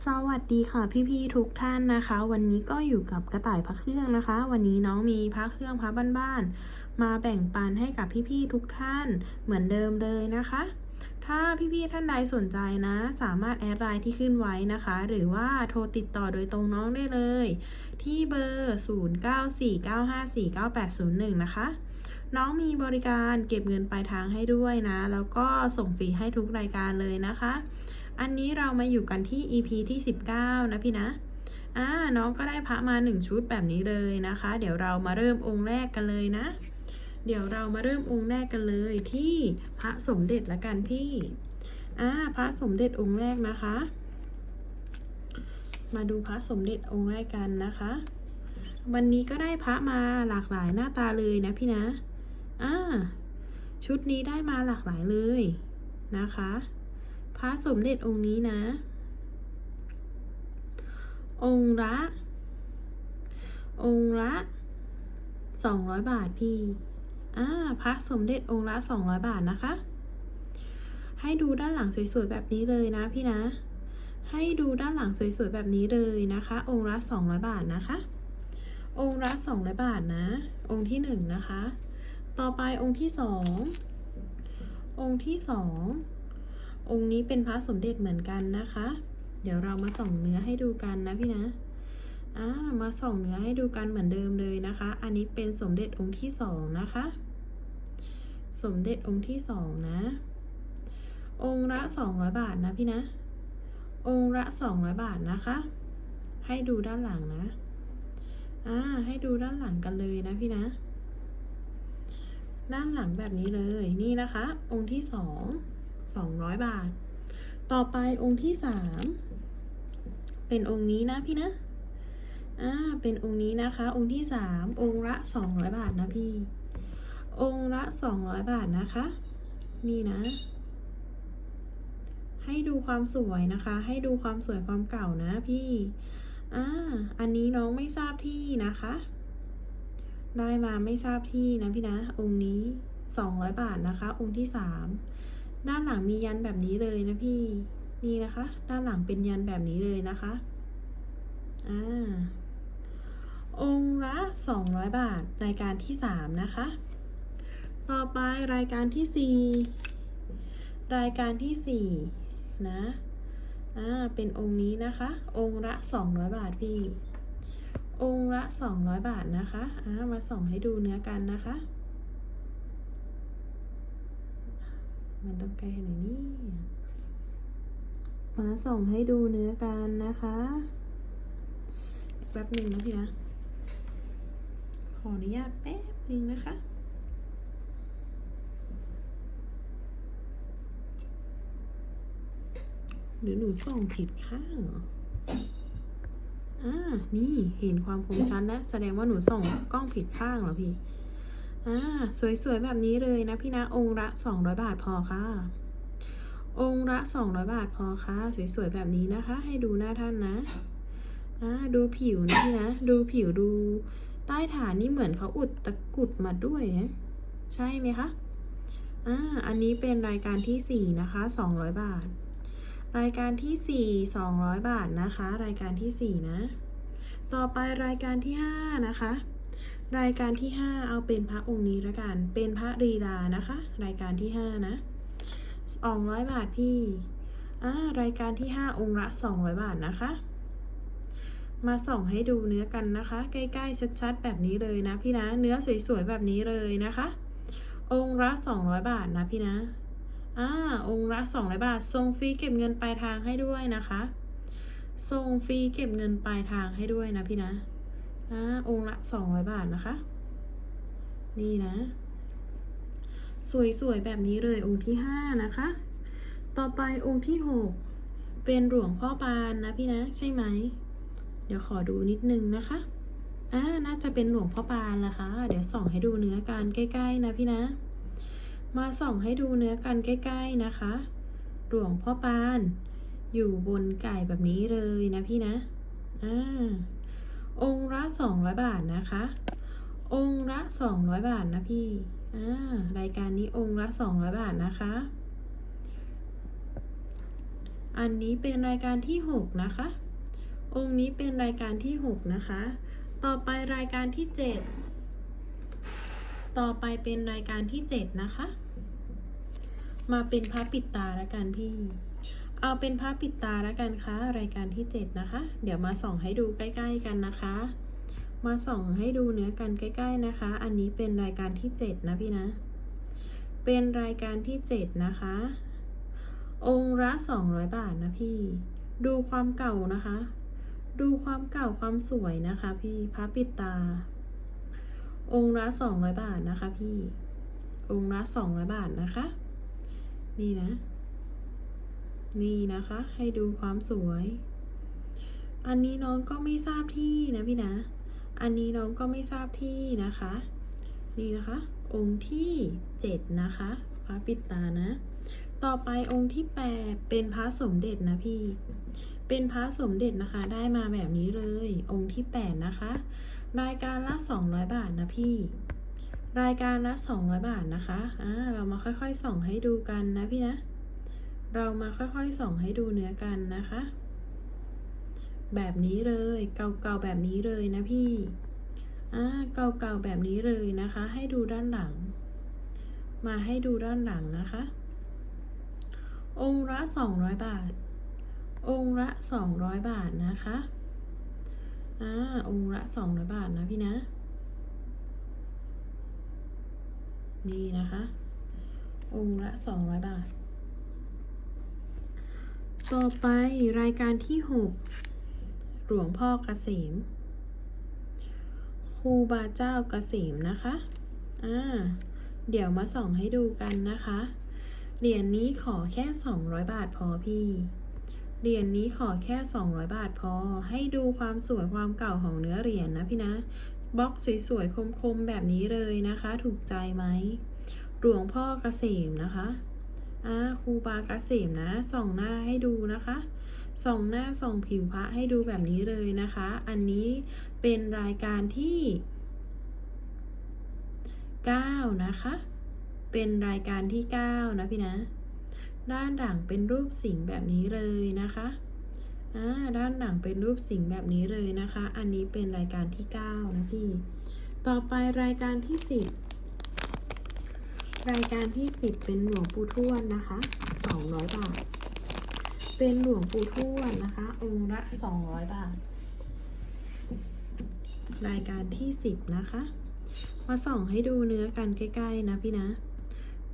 สวัสดีค่ะพี่ๆทุกท่านนะคะ วันนี้ก็อยู่กับกระต่ายพระเครื่องนะคะ วันนี้น้องมีพระเครื่องพระบ้านๆมาแบ่งปันให้กับพี่ๆทุกท่านเหมือนเดิมเลยนะคะ ถ้าพี่ๆท่านใดสนใจนะ สามารถแอดไลน์ที่ขึ้นไว้นะคะ หรือว่าโทรติดต่อโดยตรงน้องได้เลย ที่เบอร์ 0949549801 นะคะน้องมีบริการเก็บเงินปลายทางให้ด้วยนะ แล้วก็ส่งฟรีให้ทุกรายการเลยนะคะ อันนี้เรามาอยู่กันที่ EP ที่ 19 นะพี่นะอ่าน้องก็ได้พระมา 1 ชุดแบบนี้เลยนะคะ เดี๋ยวเรามาเริ่มองค์แรกกันเลยนะ เดี๋ยวเรามาเริ่มองค์แรกกันเลยที่พระสมเด็จละกันพี่อ่าพระสมเด็จองค์แรกนะคะ มาดูพระสมเด็จองค์แรกกันนะคะ วันนี้ก็ได้พระมาหลากหลายหน้าตาเลยนะพี่นะอ่าชุดนี้ได้มาหลากหลายเลยนะคะ พระสมเด็จองค์นี้นะ องค์ละ องค์ละสองร้อยบาทพี่ อ่า พระสมเด็จองค์ละสองร้อยบาทนะคะ ให้ดูด้านหลังสวยๆแบบนี้เลยนะพี่นะ ให้ดูด้านหลังสวยๆแบบนี้เลยนะคะ องค์ละสองร้อยบาทนะคะ องค์ละสองร้อยบาทนะ องค์ที่หนึ่งนะคะ ต่อไปองค์ที่สอง องค์ที่สอง องค์นี้เป็นพระสมเด็จเหมือนกันนะคะ เดี๋ยวเรามาส่องเนื้อให้ดูกันนะพี่นะอ่ามาส่องเนื้อให้ดูกันเหมือนเดิมเลยนะคะ อันนี้เป็นสมเด็จองค์ที่สองนะคะ สมเด็จองค์ที่สองนะ องค์ละสองร้อยบาทนะพี่นะ องค์ละสองร้อยบาทนะคะ ให้ดูด้านหลังนะอ่าให้ดูด้านหลังกันเลยนะพี่นะ ด้านหลังแบบนี้เลย นี่นะคะ องค์ที่สอง สองร้อยบาท ต่อไปองค์ที่สามเป็นองค์นี้นะพี่นะ อ่า เป็นองค์นี้นะคะ องค์ที่สามองค์ละสองร้อยบาทนะพี่ องค์ละสองร้อยบาทนะคะ นี่นะ ให้ดูความสวยนะคะ ให้ดูความสวยความเก่านะพี่ อ่า อันนี้น้องไม่ทราบที่นะคะ ได้มาไม่ทราบที่นะพี่นะ องค์นี้สองร้อยบาทนะคะ องค์ที่สาม ด้านหลังมียันแบบนี้เลยนะพี่ นี่นะคะ ด้านหลังเป็นยันแบบนี้เลยนะคะ อ่า องค์ละสองร้อยบาท รายการที่สามนะคะ ต่อไปรายการที่สี่รายการที่สี่นะ อ่า เป็นองค์นี้นะคะ องค์ละสองร้อยบาทพี่ องค์ละสองร้อยบาทนะคะ อ่า มาส่องให้ดูเนื้อกันนะคะ มันต้องใกล้ขนนี้มาส่องให้ดูเนื้อกันนะคะแป๊บหนึ่งนะพี่นะขออนุญาตแป๊บหนึ่งนะคะหรือหนูส่องผิดข้างเหรออ่า นี่เห็นความคมชัดแล้วแสดงว่าหนูส่องกล้องผิดข้างเหรอพี่ อ่าสวยๆ แบบนี้เลยนะพี่นะองค์ละสองร้อยบาทพอค่ะ องค์ละสองร้อยบาทพอค่ะ สวยๆ แบบนี้นะคะ ให้ดูหน้าท่านนะอ่าดูผิวนี่นะ ดูผิวดู ใต้ฐานนี่เหมือนเขาอุดตะกุดมาด้วยใช่ไหมคะอ่าอันนี้เป็นรายการที่สี่นะคะสองร้อยบาท รายการที่สี่สองร้อยบาทนะคะ รายการที่สี่นะ ต่อไปรายการที่ห้านะคะ รายการที่ห้าเอาเป็นพระองค์นี้ละกัน เป็นพระรีลานะคะ รายการที่ห้านะสองร้อยบาทพี่อ่ารายการที่ห้าองค์ละสองร้อยบาทนะคะ มาส่องให้ดูเนื้อกันนะคะ ใกล้ ๆ ชัดๆ แบบนี้เลยนะพี่นะ เนื้อสวยๆ แบบนี้เลยนะคะ องค์ละสองร้อยบาทนะพี่นะอ่าองค์ละสองร้อยบาทส่งฟรีเก็บเงินปลายทางให้ด้วยนะคะส่งฟรีเก็บเงินปลายทางให้ด้วยนะพี่นะ อ่าองค์ละสองร้อยบาทนะคะ นี่นะ สวยๆ แบบนี้เลยองค์ที่ห้านะคะ ต่อไปองค์ที่หกเป็นหลวงพ่อปานนะพี่นะใช่ไหม เดี๋ยวขอดูนิดนึงนะคะอ่าน่าจะเป็นหลวงพ่อปานละคะเดี๋ยวส่องให้ดูเนื้อกันใกล้ ๆ นะพี่นะ มาส่องให้ดูเนื้อกันใกล้ ๆ นะคะ หลวงพ่อปาน อยู่บนไก่แบบนี้เลยนะพี่นะอ่า องค์ละสองร้อยบาทนะคะ องค์ละสองร้อยบาทนะพี่อ่ารายการนี้องค์ละสองร้อยบาทนะคะ อันนี้เป็นรายการที่6นะคะ องค์นี้เป็นรายการที่6นะคะ ต่อไปรายการที่7ต่อไปเป็นรายการที่7นะคะ มาเป็นพระปิดตาแล้วกันพี่ เอาเป็นพระปิดตาแล้วกันคะรายการที่ 7 นะคะ เดี๋ยวมาส่องให้ดูใกล้ ๆ กันนะคะ มาส่องให้ดูเนื้อกันใกล้ ๆ นะคะ อันนี้เป็นรายการที่ 7 นะพี่นะ เป็นรายการที่ 7 นะคะ องค์ละ200 บาทนะพี่ ดูความเก่านะคะ ดูความเก่าความสวยนะคะ พี่พระปิดตา องค์ละ200 บาทนะคะ พี่ องค์ละ200 บาทนะคะ นี่นะ นี่นะคะให้ดูความสวย อันนี้น้องก็ไม่ทราบที่นะพี่นะ อันนี้น้องก็ไม่ทราบที่นะคะ นี่นะคะ องค์ที่ 7 นะคะพระปิดตานะ ต่อไปองค์ที่ 8 เป็นพระสมเด็จนะพี่ เป็นพระสมเด็จนะคะได้มาแบบนี้เลย องค์ที่ 8 นะคะ รายการละ 200 บาทนะพี่รายการละ 200 บาทนะคะ อ่า เรามาค่อยๆ ส่องให้ดูกันนะพี่นะ เรามาค่อยๆส่องให้ดูเนื้อกันนะคะ แบบนี้เลยเก่าๆแบบนี้เลยนะพี่อ่าเก่าๆแบบนี้เลยนะคะ ให้ดูด้านหลัง มาให้ดูด้านหลังนะคะ องค์ละ200 บาท องค์ละ200 บาทนะคะอ่าองค์ละ200 บาทนะพี่นะ นี่นะคะ องค์ละ200 บาท ต่อไปรายการที่ 6 หลวงพ่อเกษมครูบาเจ้าเกษมนะคะ อ่า เดี๋ยวมาส่องให้ดูกันนะคะ เหรียญนี้ขอแค่ 200 บาทพอพี่ เหรียญนี้ขอแค่ 200 บาทพอ ให้ดูความสวยความเก่าของเนื้อเหรียญนะพี่นะ บล็อกสวยๆคมๆแบบนี้เลยนะคะ ถูกใจไหม หลวงพ่อเกษมนะคะ อ่าครูบาเกษมนะส่องหน้าให้ดูนะคะส่องหน้าส่องผิวพระให้ดูแบบนี้เลยนะคะ อันนี้เป็นรายการที่ 9 นะคะ เป็นรายการที่ 9 นะพี่นะ ด้านหลังเป็นรูปสิงแบบนี้เลยนะคะอ่าด้านหลังเป็นรูปสิงแบบนี้เลยนะคะ อันนี้เป็นรายการที่ 9 นะพี่ ต่อไปรายการที่ 10 รายการที่ 10 เป็นหลวงปู่ทวดนะคะ 200 บาท เป็นหลวงปู่ทวดนะคะ องค์ละ 200 บาท รายการที่ 10 นะคะ มาส่องให้ดูเนื้อกันใกล้ๆนะพี่นะ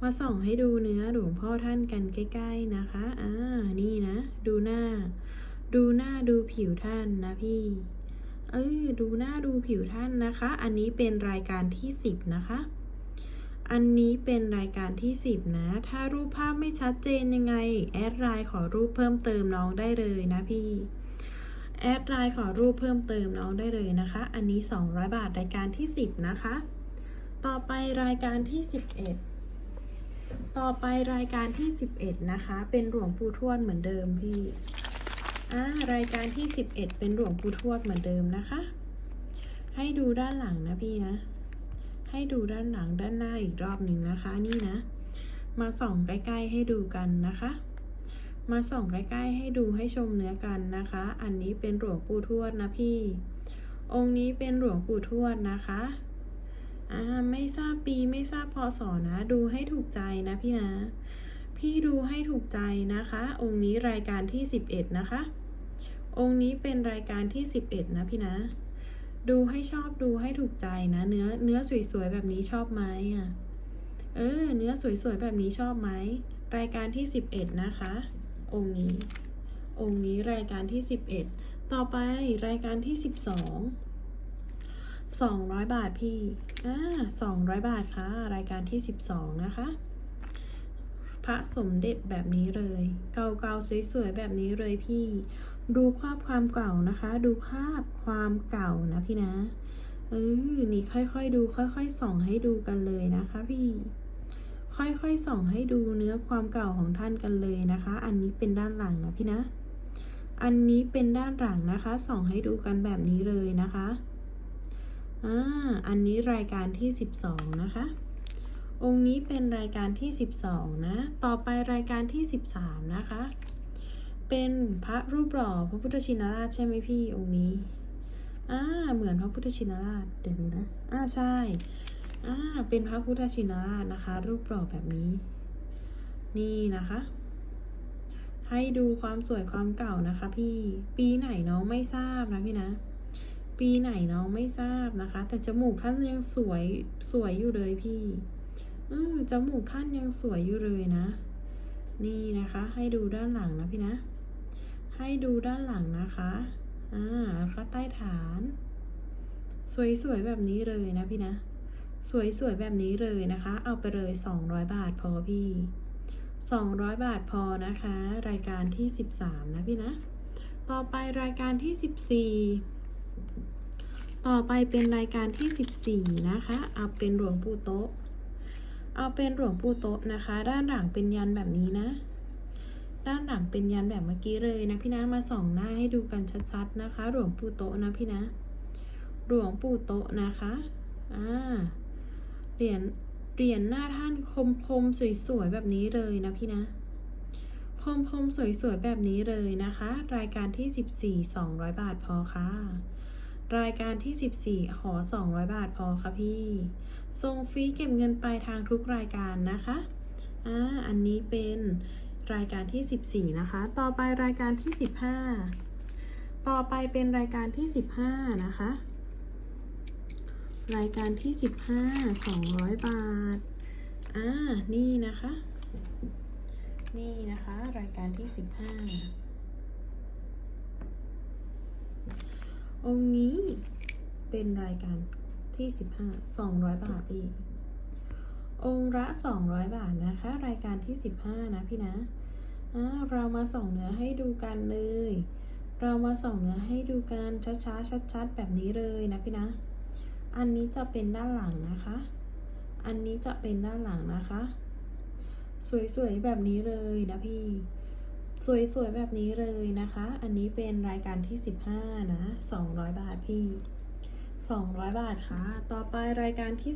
มาส่องให้ดูเนื้อหลวงพ่อท่านกันใกล้ๆนะคะ อ่า นี่นะ ดูหน้า ดูหน้าดูผิวท่านนะพี่เออดูหน้าดูผิวท่านนะคะ อันนี้เป็นรายการที่ 10 นะคะ อันนี้เป็นรายการที่ 10 นะ ถ้ารูปภาพไม่ชัดเจนยังไง แอดไลน์ขอรูปเพิ่มเติมน้องได้เลยนะพี่ แอดไลน์ขอรูปเพิ่มเติมน้องได้เลยนะคะ อันนี้ 200 บาทรายการที่ 10 นะคะ ต่อไปรายการที่ 11 ต่อไปรายการที่ 11 นะคะ เป็นหลวงปู่ทวดเหมือนเดิมพี่อ่ารายการที่ 11 เป็นหลวงปู่ทวดเหมือนเดิมนะคะ ให้ดูด้านหลังนะพี่นะ ให้ดูด้านหลังด้านหน้าอีกรอบหนึ่งนะคะนี่นะ มาส่องใกล้ๆให้ดูกันนะคะ มาส่องใกล้ๆให้ดูให้ชมเนื้อกันนะคะ อันนี้เป็นหลวงปู่ทวดนะพี่ องค์นี้เป็นหลวงปู่ทวดนะคะอ่าไม่ทราบปีไม่ทราบพศนะ ดูให้ถูกใจนะพี่นะ พี่ดูให้ถูกใจนะคะ องค์นี้รายการที่ 11 นะคะ องค์นี้เป็นรายการที่ 11 นะพี่นะ ดูให้ชอบดูให้ถูกใจนะ เนื้อเนื้อสวยๆแบบนี้ชอบไหมอะ เออ เนื้อสวยๆแบบนี้ชอบไหม รายการที่ 11 นะคะ องค์นี้ องค์นี้รายการที่ 11 ต่อไปรายการที่ 12 200 บาทพี่อ่า200 บาทค่ะ รายการที่ 12 นะคะ พระสมเด็จแบบนี้เลย เก่าๆสวยๆแบบนี้เลยพี่ ดูคราบความเก่านะคะ ดูคราบความเก่านะพี่นะเออนี่ค่อยๆดู ค่อยๆส่องให้ดูกันเลยนะคะพี่ ค่อยๆส่องให้ดูเนื้อความเก่าของท่านกันเลยนะคะ อันนี้เป็นด้านหลังนะพี่นะ อันนี้เป็นด้านหลังนะคะส่องให้ดูกันแบบนี้เลยนะคะอ่าอันนี้รายการที่ 12 นะคะ องค์นี้เป็นรายการที่ 12 นะ ต่อไปรายการที่ 13 นะคะ เป็นพระรูปหล่อพระพุทธชินราชใช่ไหมพี่องค์นี้อ่าเหมือนพระพุทธชินราชเดี๋ยวดูนะอ่าใช่อ่าเป็นพระพุทธชินราชนะคะ รูปหล่อแบบนี้ นี่นะคะ ให้ดูความสวยความเก่านะคะ พี่ปีไหนน้องไม่ทราบนะพี่นะ ปีไหนน้องไม่ทราบนะคะ แต่จมูกท่านยังสวยสวยอยู่เลยพี่ อืมจมูกท่านยังสวยอยู่เลยนะ นี่นะคะ ให้ดูด้านหลังนะพี่นะ ให้ดูด้านหลังนะคะ อ่าแล้วก็ใต้ฐาน สวยๆแบบนี้เลยนะพี่นะ สวยๆแบบนี้เลยนะคะ เอาไปเลย 200 บาทพอพี่ 200 บาทพอนะคะ รายการที่ 13 นะพี่นะ ต่อไปรายการที่ 14 ต่อไปเป็นรายการที่ 14 นะคะ เอาเป็นหลวงปู่โต๊ะ เอาเป็นหลวงปู่โต๊ะนะคะ ด้านหลังเป็นยันแบบนี้นะ ด้านหลังเป็นยันแบบเมื่อกี้เลยนะพี่นะมาส่องหน้าให้ดูกันชัดๆนะคะ หลวงปู่โตนะพี่นะหลวงปู่โตนะคะอ่าเหรียญเหรียญหน้าท่านคมคมๆสวยๆแบบนี้เลยนะพี่นะคมคมๆสวยๆแบบนี้เลยนะคะ รายการที่ 14 200 บาทพอค่ะ รายการที่ 14 ขอ 200 บาทพอค่ะพี่ส่งฟรีเก็บเงินปลายทางทุกรายการนะคะอ่าอันนี้เป็น รายการที่ 14 นะคะ ต่อไปรายการที่ 15 ต่อไปเป็นรายการที่ 15 นะคะ รายการที่ 15 200 บาท อ่า นี่นะคะ นี่นะคะ รายการที่ 15 องค์นี้เป็นรายการที่ 15 200 บาทอีกองค์ละ200 บาทนะคะ รายการที่ 15 นะพี่นะ เรามาส่องเนื้อให้ดูกันเลย เรามาส่องเนื้อให้ดูกันช้าๆชัดๆแบบนี้เลยนะพี่นะ อันนี้จะเป็นด้านหลังนะคะ อันนี้จะเป็นด้านหลังนะคะ สวยๆแบบนี้เลยนะพี่ สวยๆแบบนี้เลยนะคะ อันนี้เป็นรายการที่ 15 นะ 200 บาทพี่ 200 บาทค่ะ ต่อไปรายการที่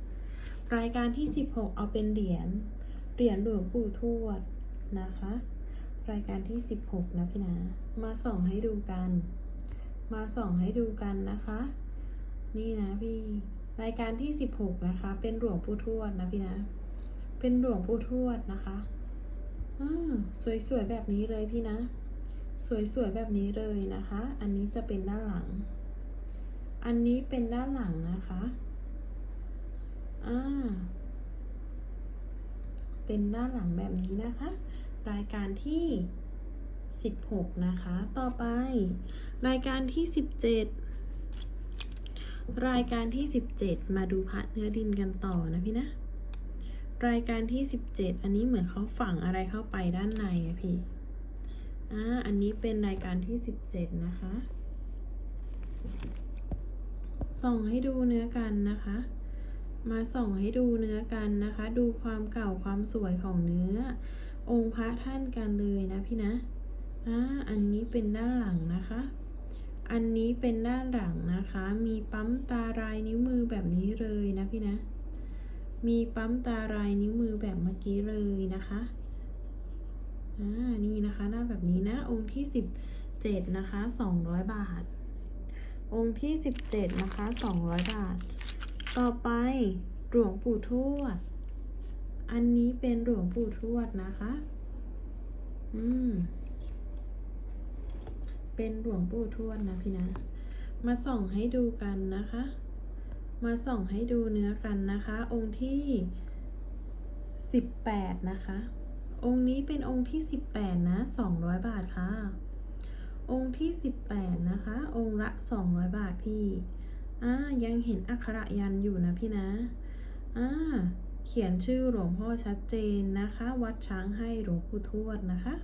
16 รายการที่ 16 เอาเป็นเหรียญ เหรียญหลวงปู่ทวด นะคะ รายการที่ 16 นะพี่นะ มาส่องให้ดูกัน มาส่องให้ดูกันนะคะ นี่นะพี่ รายการที่ 16 นะคะ เป็นหลวงปู่ทวดนะพี่นะ เป็นหลวงปู่ทวดนะคะอ่าสวยๆแบบนี้เลยพี่นะ สวยๆแบบนี้เลยนะคะ อันนี้จะเป็นด้านหลัง อันนี้เป็นด้านหลังนะคะ อ่า เป็นด้านหลังแบบนี้นะคะ รายการที่ 16 นะคะ ต่อไป รายการที่ 17 รายการที่ 17 มาดูพระเนื้อดินกันต่อนะพี่นะ รายการที่ 17 อันนี้เหมือนเขาฝังอะไรเข้าไปด้านในอะพี่อ่าอันนี้เป็นรายการที่ 17 นะคะ ส่องให้ดูเนื้อกันนะคะ มาส่องให้ดูเนื้อกันนะคะ ดูความเก่าความสวยของเนื้อ องค์พระท่านกันเลยนะพี่นะอ่าอันนี้เป็นด้านหลังนะคะ อันนี้เป็นด้านหลังนะคะ มีปั๊มตารายนิ้วมือแบบนี้เลยนะพี่นะ มีปั๊มตารายนิ้วมือแบบเมื่อกี้เลยนะคะอ่านี่นะคะหน้าแบบนี้นะองค์ที่17นะคะ200บาท องค์ที่17นะคะ200บาท ต่อไปหลวงปู่ทวด อันนี้เป็นหลวงปู่ทวดนะคะ อืม เป็นหลวงปู่ทวดนะพี่นะ มาส่องให้ดูกันนะคะ มาส่องให้ดูเนื้อกันนะคะ องค์ที่18นะคะ องค์นี้เป็นองค์ที่18นะ200บาทค่ะ องค์ที่18นะคะ องค์ละ200บาทพี่ อ่ายังเห็นอักขระยันอยู่นะพี่นะอ่าเขียนชื่อหลวงพ่อชัดเจนนะคะ วัดช้างให้หลวงปู่ทวดนะคะ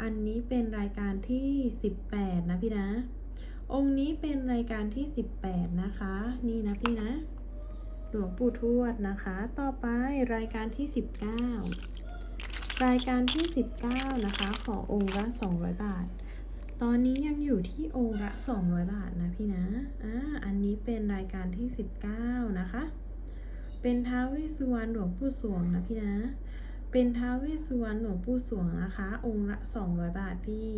อันนี้เป็นรายการที่ 18 นะพี่นะ องค์นี้เป็นรายการที่ 18 นะคะ นี่นะพี่นะ หลวงปู่ทวดนะคะ ต่อไปรายการที่ 19 รายการที่ 19 นะคะ ขอองค์ละ 200 บาท ตอนนี้ยังอยู่ที่องค์ละ 200 บาทนะพี่นะ อ่า อันนี้เป็นรายการที่ 19 นะคะ เป็นท้าวเวสสุวรรณหลวงปู่สวงนะพี่นะ เป็นท้าวเวสสุวรรณหลวงปู่สวงนะคะ องค์ละ 200 บาทพี่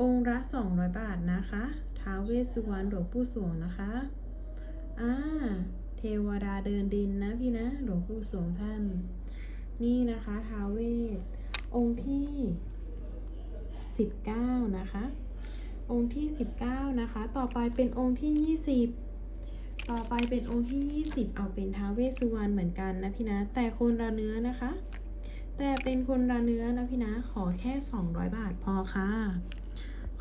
องค์ละ 200 บาทนะคะ ท้าวเวสสุวรรณหลวงปู่สวงนะคะ อ่า เทวดาเดินดินนะพี่นะ หลวงปู่สวงท่าน นี่นะคะท้าวเวสองค์ที่ 19 นะคะ องค์ที่ 19 นะคะ ต่อไปเป็นองค์ที่ 20 ต่อไปเป็นองค์ที่ 20 เอาเป็นท้าวเวสสุวรรณเหมือนกันนะพี่นะ แต่คนละเนื้อนะคะ แต่เป็นคนละเนื้อนะพี่นะ ขอแค่ 200 บาทพอค่ะ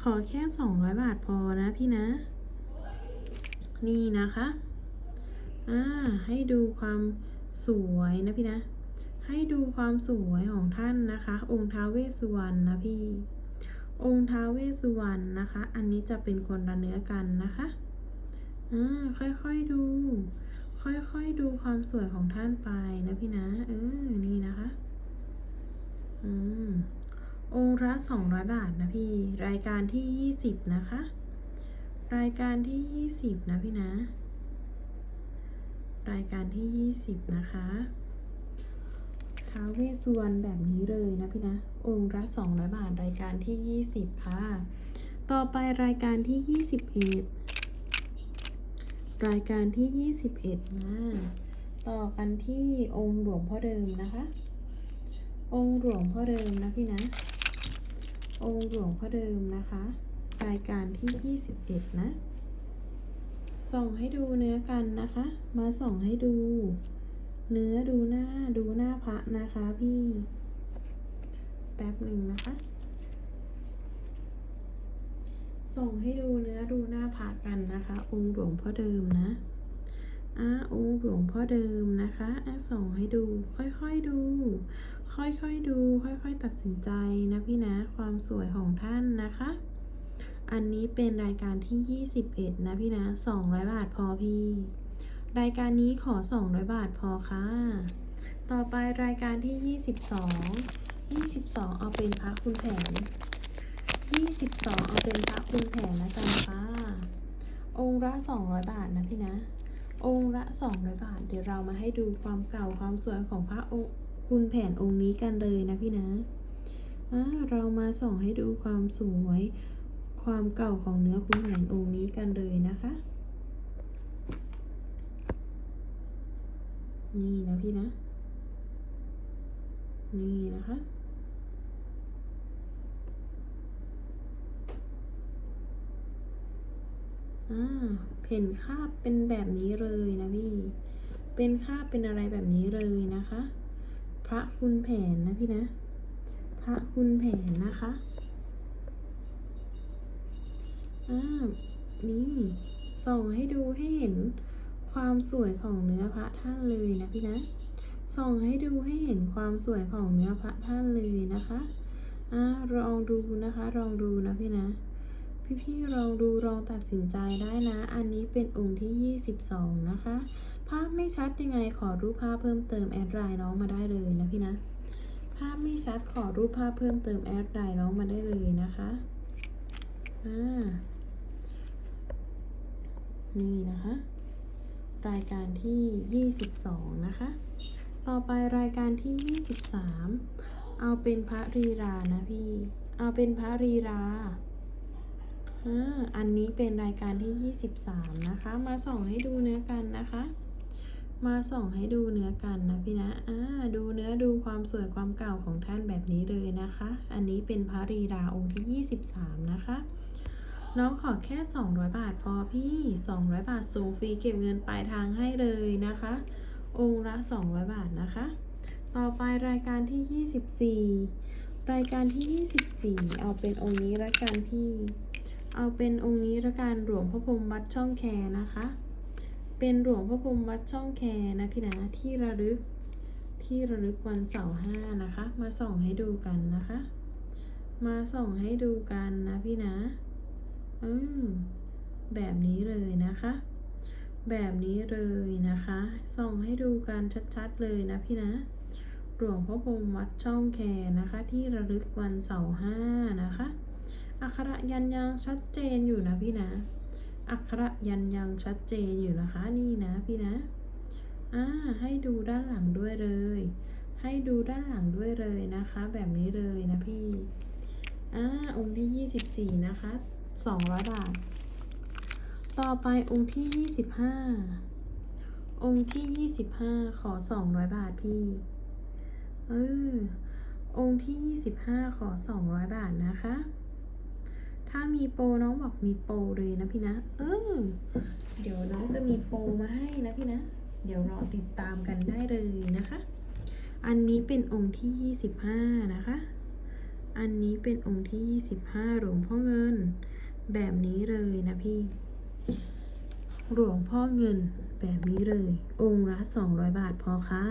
ขอแค่ 200 บาทพอนะพี่นะ นี่นะคะ อ่า ให้ดูความสวยนะพี่นะให้ดูความสวยของท่านนะคะ องค์ท้าวเวสสุวรรณนะพี่ องค์ท้าวเวสุวรรณนะคะ อันนี้จะเป็นคนละเนื้อกันนะคะอ่าค่อยๆดู ค่อยๆดูความสวยของท่านไปนะพี่นะเออนี่นะคะอืมองค์ละ200บาทนะพี่ รายการที่20นะคะ รายการที่20นะพี่นะ รายการที่20นะคะ ท้าวเวสวรแบบนี้เลยนะพี่นะ องค์ละ200 บาทรายการที่ 20 ค่ะ ต่อไปรายการที่ 21 รายการที่ 21นะต่อกันที่องค์หลวงพ่อเดิมนะคะ องค์หลวงพ่อเดิมนะพี่นะ องค์หลวงพ่อเดิมนะคะ รายการที่ 21 นะ ส่องให้ดูเนื้อกันนะคะ มาส่องให้ดู เนื้อดูหน้าดูหน้าพระนะคะพี่ แป๊บหนึ่งนะคะ ส่งให้ดูเนื้อดูหน้าพระกันนะคะ องค์หลวงพ่อเดิมนะอ่าองค์หลวงพ่อเดิมนะคะอะส่งให้ดู ค่อยๆดู ค่อยๆดู ค่อยๆ ตัดสินใจนะพี่นะ ความสวยของท่านนะคะ อันนี้เป็นรายการที่ 21 นะพี่นะ 200 บาทพอพี่ รายการนี้ขอ 200 บาทพอค่ะ ต่อไปรายการที่ 22 22 เอาเป็นพระคุณแผน 22 เอาเป็นพระคุณแผนนะจ๊ะค่ะ องค์ละ 200 บาทนะพี่นะ องค์ละ 200 บาท เดี๋ยวเรามาให้ดูความเก่าความสวยของพระองค์คุณแผนองค์นี้กันเลยนะพี่นะอ่าเรามาส่องให้ดูความสวย ความเก่าของเนื้อคุณแผนองค์นี้กันเลยนะคะ นี่นะพี่นะ นี่นะคะ อ่าเพ่นคาบเป็นแบบนี้เลยนะพี่ เป็นคาบเป็นอะไรแบบนี้เลยนะคะ พระคุณแผนนะพี่นะ พระคุณแผนนะคะ อ่า นี่ส่องให้ดูให้เห็น ความสวยของเนื้อพระท่านเลยนะพี่นะส่องให้ดูให้เห็นความสวยของเนื้อพระท่านเลยนะคะอ่าลองดูนะคะลองดูนะพี่นะ พี่ๆลองดูลองตัดสินใจได้นะ อันนี้เป็นองค์ที่ 22 นะคะ ภาพไม่ชัดยังไงขอรูปภาพเพิ่มเติมแอดไลน์น้องมาได้เลยนะพี่นะ ภาพไม่ชัดขอรูปภาพเพิ่มเติมแอดไลน์น้องมาได้เลยนะคะอ่านี่นะคะ รายการที่ 22 นะคะ ต่อไปรายการที่ 23 เอาเป็นพระรีรานะพี่ เอาเป็นพระรีราอ่าอันนี้เป็นรายการที่ 23 นะคะ มาส่องให้ดูเนื้อกันนะคะ มาส่องให้ดูเนื้อกันนะพี่นะอ่าดูเนื้อดูความสวยความเก่าของท่านแบบนี้เลยนะคะ อันนี้เป็นพระรีราองค์ที่ 23 นะคะ น้องขอแค่ 200 บาทพอพี่ 200 บาทส่งฟรีเก็บเงินปลายทางให้เลยนะคะ องค์ละ 200 บาทนะคะ ต่อไปรายการที่ 24 รายการที่ 24 เอาเป็นองค์นี้ละกันพี่ เอาเป็นองค์นี้ละกันหลวงพ่อพรมวัดช่องแคนะคะ เป็นหลวงพ่อพรมวัดช่องแคนะพี่นะที่ระลึกที่ระลึกวันเสาร์ห้านะคะ มาส่องให้ดูกันนะคะ มาส่องให้ดูกันนะพี่นะ อืมแบบนี้เลยนะคะ แบบนี้เลยนะคะ ส่องให้ดูกันชัดๆเลยนะพี่นะหลวงพ่อพรมวัดช่องแคนะคะ ที่ระลึกวันเสาร์ห้านะคะ อักขระยันยังชัดเจนอยู่นะพี่นะ อักขระยันยังชัดเจนอยู่นะคะนี่นะพี่นะอ่าให้ดูด้านหลังด้วยเลย ให้ดูด้านหลังด้วยเลยนะคะ แบบนี้เลยนะพี่อ่าองค์ที่ยี่สิบสี่นะคะ สองร้อยบาท ต่อไปองค์ที่ยี่สิบห้าองค์ที่ยี่สิบห้าขอสองร้อยบาทพี่เออองค์ที่ยี่สิบห้าขอสองร้อยบาทนะคะ ถ้ามีโปรน้องบอกมีโปรเลยนะพี่นะ เออ เดี๋ยวน้องจะมีโปรมาให้นะพี่นะ เดี๋ยวรอติดตามกันได้เลยนะคะ อันนี้เป็นองค์ที่ 25 นะคะ อันนี้เป็นองค์ที่ 25 หลวงพ่อเงิน แบบนี้เลยนะพี่ หลวงพ่อเงินแบบนี้เลย องค์ละ200บาทพอค่ะ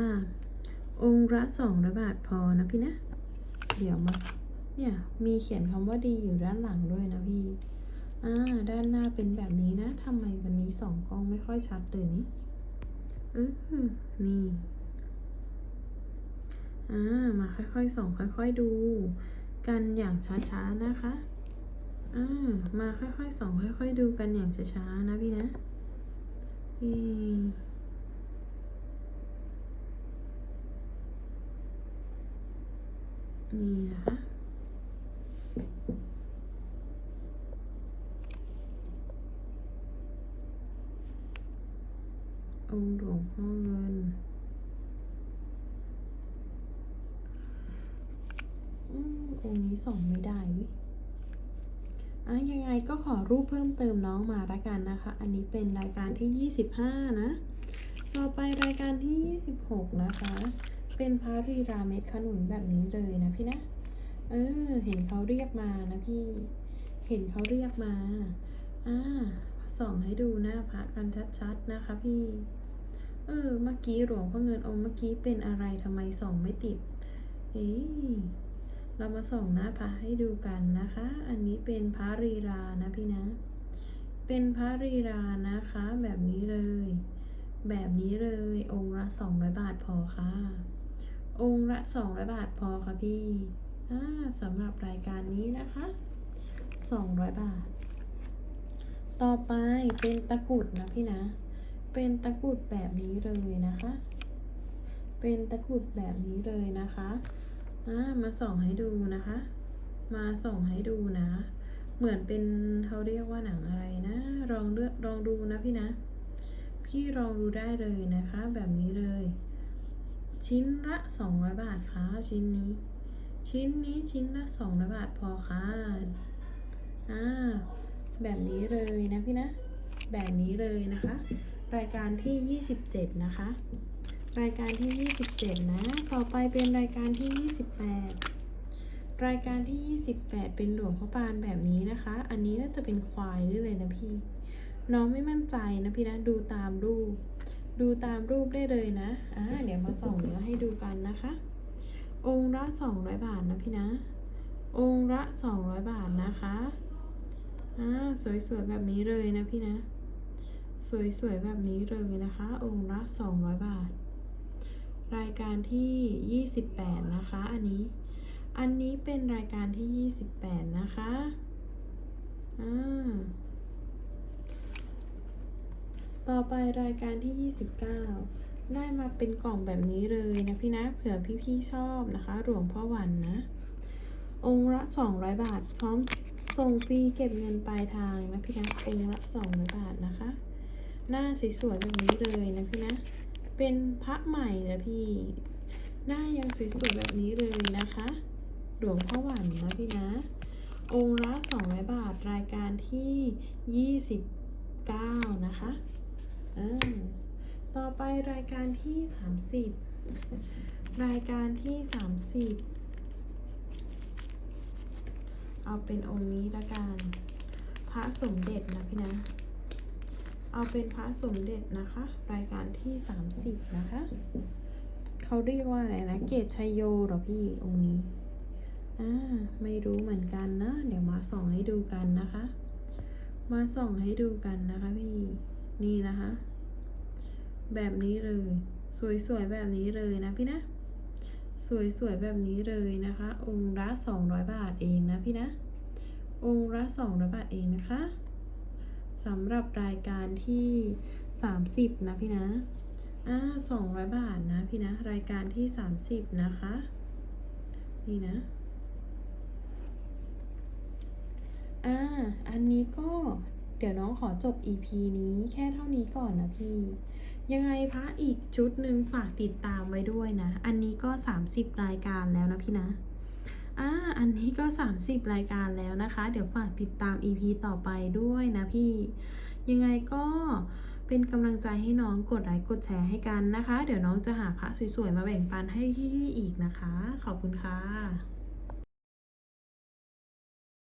องค์ละ200บาทพอนะพี่นะ เดี๋ยวมาเนี่ยมีเขียนคำว่าดีอยู่ด้านหลังด้วยนะพี่อ่าด้านหน้าเป็นแบบนี้นะทำไมวันนี้สองกล้องไม่ค่อยชัดเลยนี่เออนี่อ่ามาค่อยๆส่องค่อย ๆดู กันอย่างช้าๆนะคะ อ่ามาค่อยๆส่องค่อยๆดูกันอย่างช้าๆนะพี่นะเอ่นี่นะคะองค์หลวงพ่อเงินอืมองค์นี้ส่องไม่ได้วิ อะยังไงก็ขอรูปเพิ่มเติมน้องมาละกันนะคะ อันนี้เป็นรายการที่ 25 นะ ต่อไปรายการที่ 26 นะคะ เป็นพระรีราเม็ดขนุนแบบนี้เลยนะพี่นะ เออ เห็นเขาเรียกมานะพี่ เห็นเขาเรียกมา อ่า ส่องให้ดูหน้าพระกันชัดๆนะคะพี่ เออ เมื่อกี้หลวงพ่อเงินองค์เมื่อกี้เป็นอะไรทำไมส่องไม่ติด เอ๊ เรามาส่องหน้าพระให้ดูกันนะคะ อันนี้เป็นพระรีรานะพี่นะ เป็นพระรีรานะคะ แบบนี้เลย แบบนี้เลยองค์ละสองร้อยบาทพอค่ะ องค์ละสองร้อยบาทพอค่ะพี่สำหรับรายการนี้นะคะสองร้อยบาท ต่อไปเป็นตะกรุดนะพี่นะ เป็นตะกรุดแบบนี้เลยนะคะ เป็นตะกรุดแบบนี้เลยนะคะ มาส่องให้ดูนะคะ มาส่องให้ดูนะ เหมือนเป็นเขาเรียกว่าหนังอะไรนะ ลองเลือกลองดูนะพี่นะ พี่ลองดูได้เลยนะคะ แบบนี้เลย ชิ้นละ200บาทค่ะชิ้นนี้ ชิ้นนี้ชิ้นละ200บาทพอค่ะอ่าแบบนี้เลยนะพี่นะ แบบนี้เลยนะคะ รายการที่ 27 นะคะ รายการที่ 27 นะ ต่อไปเป็นรายการที่ 28 รายการที่ 28 เป็นหลวงพ่อปานแบบนี้นะคะ อันนี้น่าจะเป็นควายได้เลยนะพี่ น้องไม่มั่นใจนะพี่นะ ดูตามรูป ดูตามรูปได้เลยนะอ่าเดี๋ยวมาส่องเนื้อให้ดูกันนะคะ องค์ละ 200 บาทนะพี่นะ องค์ละ 200 บาทนะคะอ่าสวยๆแบบนี้เลยนะพี่นะ สวยๆแบบนี้เลยนะคะ องค์ละ 200 บาท รายการที่ 28 นะคะ อันนี้ อันนี้เป็นรายการที่ 28 นะคะอ่าต่อไปรายการที่ 29 ได้มาเป็นกล่องแบบนี้เลยนะพี่นะเผื่อพี่ๆชอบนะคะ หลวงพ่อวันนะ องค์ละ 200 บาท พร้อมส่งฟรีเก็บเงินปลายทางนะพี่นะองค์ละ 200 บาทนะคะ หน้าสวยๆแบบนี้เลยนะพี่นะ เป็นพระใหม่นะพี่ หน้ายังสวยๆแบบนี้เลยนะคะ หลวงพ่อหวันนะพี่นะ องค์ละ200บาทรายการที่29นะคะเออต่อไปรายการที่30รายการที่30เอาเป็นองค์นี้ละกัน พระสมเด็จนะพี่นะ เอาเป็นพระสมเด็จนะคะ รายการที่ 30 นะคะ เขาเรียกว่าอะไรนะ เกตชัยโยหรอพี่องค์นี้อ่าไม่รู้เหมือนกันนะ เดี๋ยวมาส่องให้ดูกันนะคะ มาส่องให้ดูกันนะคะ พี่นี่นะคะ แบบนี้เลย สวยๆแบบนี้เลยนะพี่นะ สวยๆแบบนี้เลยนะคะ องค์ละ200 บาทเองนะพี่นะ องค์ละ200 บาทเองนะคะ สำหรับรายการที่ 30 นะพี่นะอ่าสองร้อยบาทนะพี่นะ รายการที่สามสิบนะคะ นี่นะอ่าอันนี้ก็เดี๋ยวน้องขอจบ EP นี้แค่เท่านี้ก่อนนะพี่ ยังไงพระอีกชุดหนึ่งฝากติดตามไว้ด้วยนะ อันนี้ก็ 30 รายการแล้วนะพี่นะ อ่าอันนี้ก็ 30 รายการแล้วนะคะ เดี๋ยวฝากติดตาม EP ต่อไปด้วยนะพี่ ยังไงก็เป็นกำลังใจให้น้องกดไลค์กดแชร์ให้กันนะคะ เดี๋ยวน้องจะหาพระสวยๆ มาแบ่งปันให้พี่ๆอีกนะคะ ขอบคุณค่ะ